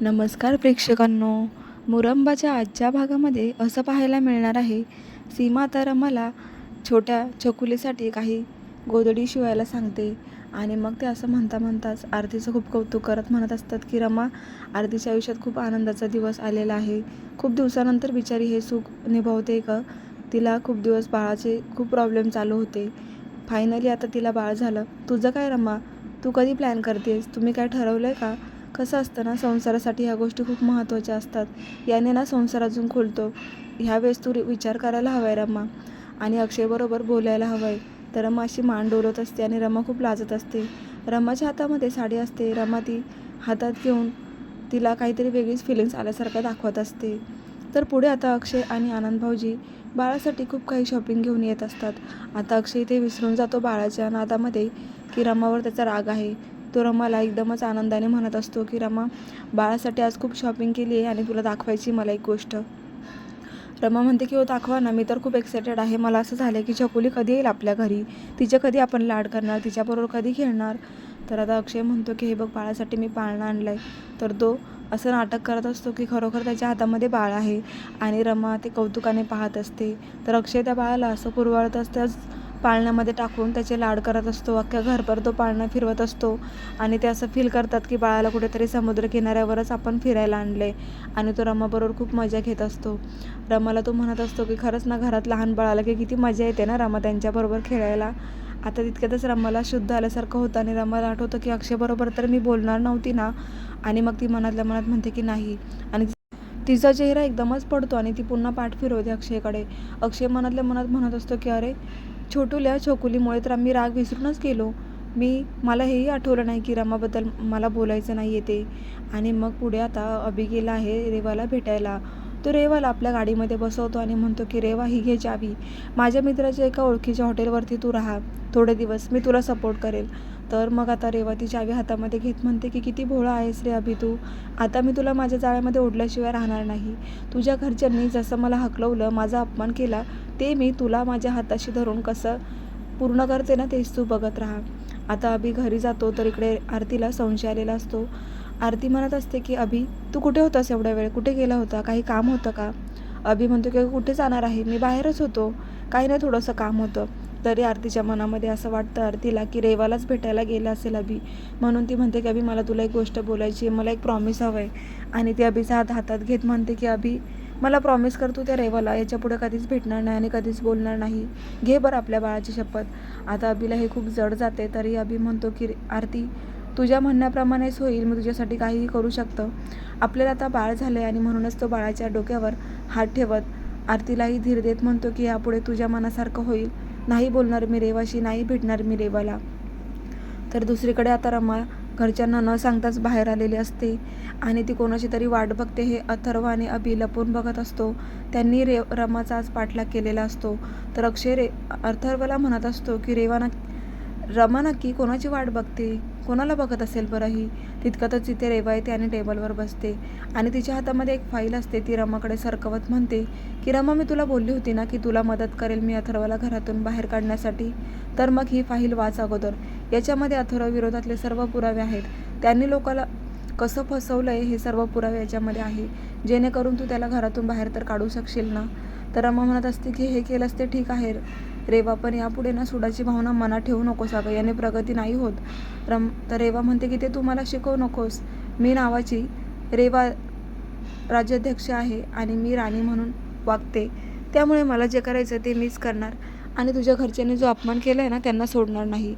नमस्कार प्रेक्षकांनो. मुरंबाच्या आजच्या भागामध्ये असं पाहायला मिळणार आहे सीमा तर मला छोट्या चकुलीसाठी काही गोधडी शिवायला सांगते. आणि मग ते असं म्हणता म्हणताच आरतीचं खूप कौतुक करत म्हणत असतात की रमा आरतीच्या आयुष्यात खूप आनंदाचा दिवस आलेला आहे. खूप दिवसानंतर बिचारी हे सुख निभावते का? तिला खूप दिवस बाळाचे खूप प्रॉब्लेम चालू होते. फायनली आता तिला बाळ झालं. तुझं काय रमा? तू कधी प्लॅन करतेस? तुम्ही काय ठरवलं आहे का? कसं असतं ना संसारासाठी ह्या गोष्टी खूप महत्त्वाच्या असतात. याने ना संसार अजून खुलतो. ह्यावेळेस तू विचार करायला हवा आहे रमा. आणि अक्षयबरोबर बोलायला हवं आहे तर रमा अशी मान डोलत असते आणि रमा खूप लाजत असते. रमाच्या हातामध्ये साडी असते. रमा ती हातात घेऊन तिला काहीतरी वेगळीच फिलिंग्स आल्यासारखं दाखवत असते. तर पुढे आता अक्षय आणि आनंद भाऊजी बाळासाठी खूप काही शॉपिंग घेऊन येत असतात. आता अक्षय ते विसरून जातो बाळाच्या नादामध्ये की रमावर त्याचा राग आहे. तो रमाला एकदमच आनंदाने म्हणत असतो की रमा बाळासाठी आज खूप शॉपिंग केली आहे आणि तुला दाखवायची मला एक गोष्ट. रमा म्हणते की हो दाखवा ना मी तर खूप एक्सायटेड आहे. मला असं झालं की छकुली कधी येईल आपल्या घरी? तिचे कधी आपण लाड करणार? तिच्याबरोबर कधी खेळणार? तर आता अक्षय म्हणतो की हे बघ बाळासाठी मी पाळणं आणलं आहे तर तो असं नाटक करत असतो की खरोखर त्याच्या हातामध्ये बाळ आहे आणि रमा ते कौतुकाने पाहत असते. तर अक्षय त्या बाळाला असं कुरवाळत असताच पाळण्यामध्ये टाकून त्याचे लाड करत असतो अख्ख्या घरभर तो पाळणं फिरवत असतो. आणि ते असं फील करतात की बाळाला कुठेतरी समुद्र किनाऱ्यावरच आपण फिरायला आणले आणि तो रमाबरोबर खूप मजा घेत असतो. रमाला तो म्हणत असतो की खरंच ना घरात लहान बाळाला की किती मजा येते ना रमा त्यांच्याबरोबर खेळायला. आता तितक्यातच रमाला शुद्ध आल्यासारखं होतं आणि रमाला आठवतं की अक्षयबरोबर तर मी बोलणार नव्हती ना. आणि मग ती मनातल्या मनात म्हणते की नाही. आणि तिचा चेहरा एकदमच पडतो आणि ती पुन्हा पाठ फिरवते अक्षयकडे. अक्षय मनातल्या मनात म्हणत असतो की अरे छोटूल्या छोकुलीमुळे तर आम्ही राग विसरूनच गेलो. मी मला हेही आठवलं नाही की रमाबद्दल मला बोलायचं नाही आहे ते आणि मग पुढे आता अभि गेला आहे रेवाला भेटायला. तो रेवाला आपल्या गाडीमध्ये बसवतो आणि म्हणतो की रेवा ही घे चावी. माझ्या मित्राच्या एका ओळखीच्या हॉटेलवरती तू राहा. थोडे दिवस मी तुला सपोर्ट करेल. तर मग आता रेवाती चावी हातामध्ये घेत म्हणते की किती भोळा आहेस रे अभि तू. आता मी तुला माझ्या जाळ्यामध्ये ओढल्याशिवाय राहणार नाही. तुझ्या घरच्यांनी जसं मला हकलवलं माझा अपमान केला ते मी तुला माझ्या हाताशी धरून कसं पूर्ण करते ना तेच तू बघत राहा. आता अभि घरी जातो तर इकडे आरतीला संशय आलेला असतो. आरती म्हणत असते की अभि तू कुठे होतास एवढ्या वेळ? कुठे गेला होता? काही काम होतं का? अभि म्हणतो की कुठे जाणार आहे? मी बाहेरच होतो. काही नाही थोडंसं काम होतं. तरी आरतीच्या मनामध्ये असं वाटतं आरतीला की रेवालाच भेटायला गेलं असेल अभि. म्हणून ती म्हणते की अभि मला तुला एक गोष्ट बोलायची आहे. मला एक प्रॉमिस हवं आहे आणि ती अभिचा हात हातात घेत म्हणते की अभि मला प्रॉमिस करतो त्या रेवाला. याच्यापुढे कधीच भेटणार नाही आणि कधीच बोलणार नाही. घे बरं आपल्या बाळाची शपथ. आता अभिला हे खूप जड जाते. तरी अभि म्हणतो की आरती तुझ्या म्हणण्याप्रमाणेच होईल. मी तुझ्यासाठी काहीही करू शकतं. आपल्याला आता बाळ झालं आहे आणि म्हणूनच तो बाळाच्या डोक्यावर हात ठेवत आरतीलाही धीर देत म्हणतो की यापुढे तुझ्या मनासारखं होईल. नाही बोलणार मी रेवाशी नाही भेटणार मी रेवाला. तर दुसरीकडे आता रमा घरच्यांना न सांगताच बाहेर आलेली असते आणि ती कोणाची तरी वाट बघते हे अथर्व आणि अभि लपून बघत असतो. त्यांनी रे रमाचा आज पाठलाग केलेला असतो. तर अक्षय रे अथर्वला म्हणत असतो की रेवाना रमा नक्की कोणाची वाट बघते? कोणाला बघत असेल बरं ही? तितकातच तिथे रेवा येते आणि टेबलवर बसते. आणि तिच्या हातामध्ये एक फाईल असते ती रमाकडे सरकवत म्हणते की रमा मी तुला बोलली होती ना की तुला मदत करेल मी अथर्वला घरातून बाहेर काढण्यासाठी? तर मग ही फाईल वाच अगोदर. याच्यामध्ये अथर्व विरोधातले सर्व पुरावे आहेत. त्यांनी लोकाला कसं फसवलं आहे हे सर्व पुरावे याच्यामध्ये आहे. जेणेकरून तू त्याला घरातून बाहेर तर काढू शकशील ना? तर रमा म्हणत असते की हे केलंच ते ठीक आहे. रेवा पण यापुढे ना सुडाची भावना मनात ठेवू नकोस अगं याने प्रगती नाही होत. रम तर रेवा म्हणते की ते तू मला शिकवू नकोस. मी नावाची रेवा राज्याध्यक्ष आहे आणि मी राणी म्हणून वागते. त्यामुळे मला जे करायचं ते मीच करणार आणि तुझ्या घरच्यांनी जो अपमान केला आहे ना त्यांना सोडणार नाही.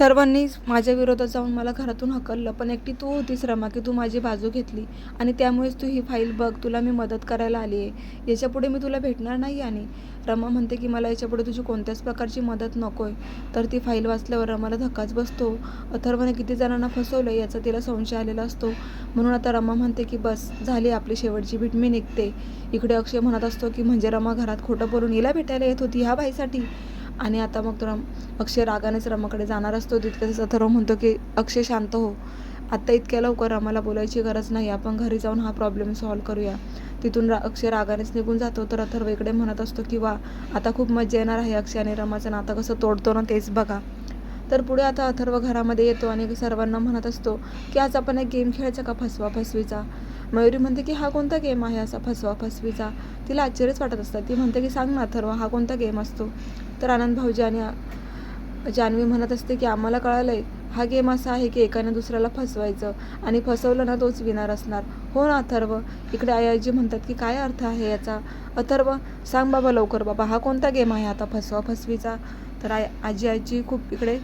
सर्वांनी माझ्या विरोधात जाऊन मला घरातून हकललं. पण एकटी तू होतीस रमा की तू माझी बाजू घेतली. आणि त्यामुळेच तू ही फाईल बघ तुला मी मदत करायला आली आहे. याच्यापुढे मी तुला भेटणार नाही आणि. रमा म्हणते की मला याच्यापुढे तुझी कोणत्याच प्रकारची मदत नको आहे तर ती फाईल वाचल्यावर रमाला धक्काच बसतो. अथर्वने किती जणांना फसवलं याचा तिला संशय आलेला असतो. म्हणून आता रमा म्हणते की बस झाली आपली शेवटची भेट मी निघते. इकडे अक्षय म्हणत असतो की म्हणजे रमा घरात खोटं बोलून हिला भेटायला येत होती ह्या बाईसाठी? आणि आता मग तो रम अक्षय रागानेच रमाकडे जाणार असतो. तितकंच अथर्व म्हणतो की अक्षय शांत हो. आत्ता इतक्या लवकर रमाला बोलायची गरज नाही. आपण घरी जाऊन हा प्रॉब्लेम सॉल्व्ह करूया. तिथून रा अक्षय रागानेच निघून जातो. तर अथर्व इकडे म्हणत असतो की वा आता खूप मजा येणार आहे अक्षय आणि रमाचं नातं कसं तोडतो ना तेच बघा. तर पुढे आता अथर्व घरामध्ये येतो आणि सर्वांना म्हणत असतो की आज आपण एक गेम खेळायचा का फसवा फसवीचा? मयुरी म्हणते की हा कोणता गेम आहे असा फसवा फसवीचा? तिला आश्चर्यच वाटत असतं. ती म्हणते की सांग ना अथर्व हा कोणता गेम असतो? तर आनंद भाऊजी आणि जान्हवी म्हणत असते की आम्हाला कळालंय हा गेम असा आहे की एकाने दुसऱ्याला फसवायचं आणि फसवलं ना तोच विनार असणार. हो ना अथर्व. इकडे आई आजी म्हणतात की काय अर्थ आहे याचा? अथर्व सांग बाबा लवकर बाबा हा कोणता गेम आहे आता फसवा फसवीचा? तर आई आजी आजी खूप इकडे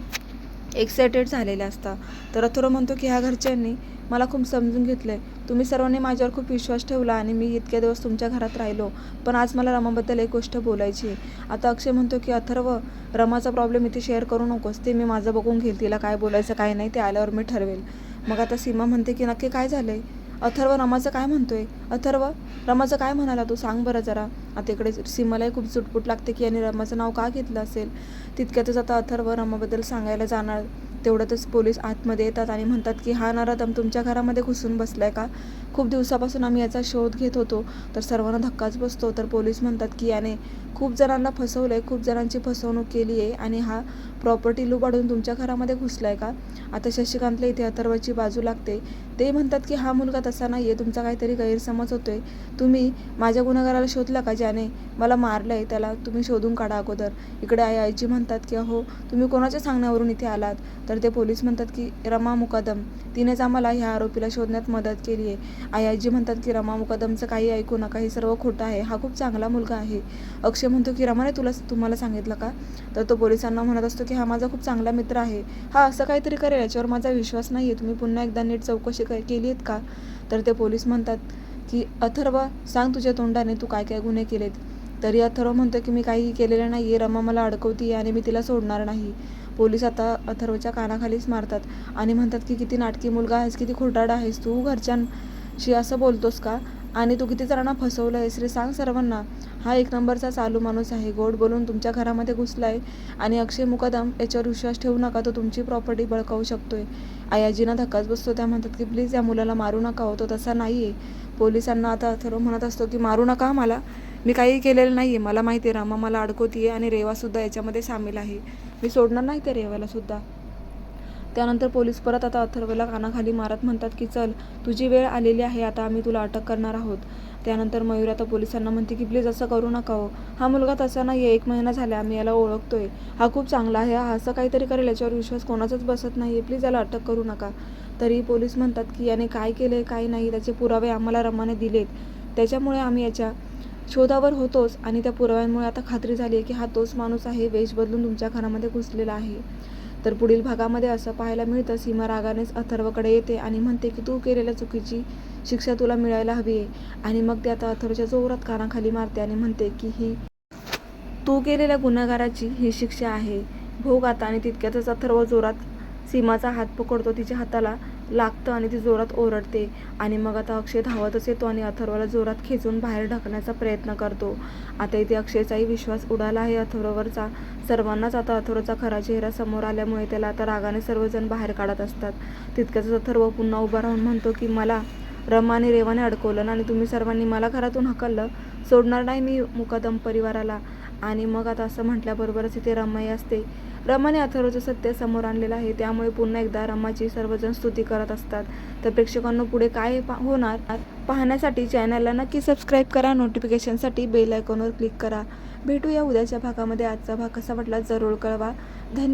एक्सायटेड झालेले असतात तर अथर्व म्हणतो की ह्या घरच्यांनी मला खूप समजून घेतलं आहे तुम्ही सर्वांनी माझ्यावर खूप विश्वास ठेवला आणि मी इतक्या दिवस तुमच्या घरात राहिलो. पण आज मला रमाबद्दल एक गोष्ट बोलायची आहे. आता अक्षय म्हणतो की अथर्व रमाचा प्रॉब्लेम इथे शेअर करू नकोस. ते मी माझं बघून घेईल. तिला काय बोलायचं काय नाही ते आल्यावर मी ठरवेल. मग आता सीमा म्हणते की नक्की काय झालं आहे अथर्व रमाचं काय म्हणतोय? अथर्व रमाचं काय म्हणाला तू? सांग बरं जरा. आता इकडे सीमालाही खूप चुटपुट लागते की यांनी रमाचं नाव का घेतलं असेल? तितक्यातच आता अथर्व रमाबद्दल सांगायला जाणार. तेवढ्यातच पोलीस आतमध्ये येतात आणि म्हणतात की हा नराधम तुमच्या घरामध्ये घुसून बसलाय का? खूप दिवसापासून आम्ही याचा शोध घेत होतो तर सर्वांना धक्काच बसतो. तर पोलीस म्हणतात की याने खूप जणांना फसवलं आहे खूप जणांची फसवणूक केली आहे आणि हा प्रॉपर्टी लुबाडून तुमच्या घरामध्ये घुसला आहे का? आता शशिकांतला इथे अथर्वाची बाजू लागते. ते म्हणतात की हा मुलगा तसा नाही आहे तुमचा काहीतरी गैरसमज होतो आहे तुम्ही माझ्या गुन्हेगाराला शोधला का ज्याने मला मारलं आहे त्याला तुम्ही शोधून काढा अगोदर. इकडे आई आईची म्हणतात की अहो तुम्ही कोणाच्या सांगण्यावरून इथे आलात? तर ते पोलीस म्हणतात की रमा मुकदम. तिनेच आम्हाला ह्या आरोपीला शोधण्यात मदत केली आहे आई आईजी म्हणतात की रमा मुकदमचं काही ऐकू नका हे सर्व खोटं आहे. हा खूप चांगला मुलगा आहे. अक्षय म्हणतो की रमाने तुला तुम्हाला सांगितलं का? तर तो पोलिसांना म्हणत असतो की हा माझा खूप चांगला मित्र आहे. हा असं काहीतरी करेल याच्यावर माझा विश्वास नाही आहे तुम्ही पुन्हा एकदा नीट चौकशी काय केली आहेत का? तर ते पोलीस म्हणतात की अथर्व सांग तुझ्या तोंडाने तू काय काय गुन्हे केलेत. तरी अथर्व म्हणतो की मी काही केलेलं नाही आहे रमा मला अडकवती आणि मी तिला सोडणार नाही. पोलीस आता अथर्वच्या कानाखालीच मारतात आणि म्हणतात की किती नाटकी मुलगा आहेस किती खोटाडा आहेस तू घरच्यांशी असं बोलतोस का? आणि तू किती जणांना फसवलं आहेस रे सांग सर्वांना. हा एक नंबरचा चालू माणूस आहे. गोड बोलून तुमच्या घरामध्ये घुसला आहे आणि अक्षय मुकदम याच्यावर विश्वास ठेवू नका. तो तुमची प्रॉपर्टी बळकावू शकतोय. आयाजीना धक्काच बसतो. त्या म्हणतात की प्लीज या मुलाला मारू नका हो. तो तसा नाही आहे पोलिसांना आता अथर्व म्हणत असतो की मारू नका मला. मी काही केलेलं नाही आहे मला माहिती आहे रामा मला अडकवती आहे आणि रेवासुद्धा याच्यामध्ये सामील आहे. मी सोडणार नाही त्या रेवाला सुद्धा. त्यानंतर पोलीस परत आता अथर्वला कानाखाली मारत म्हणतात की चल तुझी वेळ आलेली आहे आता आम्ही तुला अटक करणार आहोत. त्यानंतर मयूर आता पोलिसांना म्हणते की प्लीज असं करू नका हो. हा मुलगा तसा नाही आहे एक महिना झाला आम्ही याला ओळखतोय. हा खूप चांगला आहे हा असं काहीतरी करेल याच्यावर विश्वास कोणाचाच बसत नाही आहे प्लीज याला अटक करू नका. तरी पोलीस म्हणतात की याने काय केले काय नाही त्याचे पुरावे आम्हाला रमाने दिलेत. त्याच्यामुळे आम्ही याच्या शोधावर होतोच आणि त्या पुराव्यांमुळे आता खात्री झाली आहे की हा तोच माणूस आहे वेश बदलून तुमच्या घरामध्ये घुसलेला आहे. तर पुढील भागामध्ये असं पाहायला मिळतं. सीमा रागानेच अथर्वकडे येते आणि म्हणते की तू केलेल्या चुकीची शिक्षा तुला मिळायला हवी आहे. आणि मग ते आता अथर्वच्या जोरात कानाखाली मारते आणि म्हणते की ही तू केलेल्या गुन्हेगाराची ही शिक्षा आहे. भोग आता आणि तितक्यातच अथर्व जोरात सीमाचा हात पकडतो तिच्या हाताला. लागतं आणि ती जोरात ओरडते. आणि मग आता अक्षय धावतच येतो आणि अथर्वला जोरात खेचून बाहेर ढकलण्याचा प्रयत्न करतो. आता इथे अक्षयचाही विश्वास उडाला आहे अथर्ववरचा. सर्वांनाच आता अथर्वचा खरा चेहरा समोर आल्यामुळे त्याला आता रागाने सर्वजण बाहेर काढत असतात. तितक्याच अथर्व पुन्हा उभा राहून म्हणतो की मला रमाने रेवाने अडकवलं आणि तुम्ही सर्वांनी मला घरातून हकललं. सोडणार नाही मी मुकादम परिवाराला. आणि मग आता असं म्हटल्याबरोबरच इथे रमाई असते. रमाने अथर्वचं सत्य समोर आणलेलं आहे. त्यामुळे पुन्हा एकदा रमाची सर्वजण स्तुती करत असतात. तर प्रेक्षकांना पुढे काय पा होणार? पाहण्यासाठी चॅनलला नक्की सबस्क्राईब करा. नोटिफिकेशनसाठी बेल आयकॉनवर क्लिक करा. भेटूया उद्याच्या भागामध्ये. आजचा भाग कसा वाटला? जरूर कळवा. धन्यवाद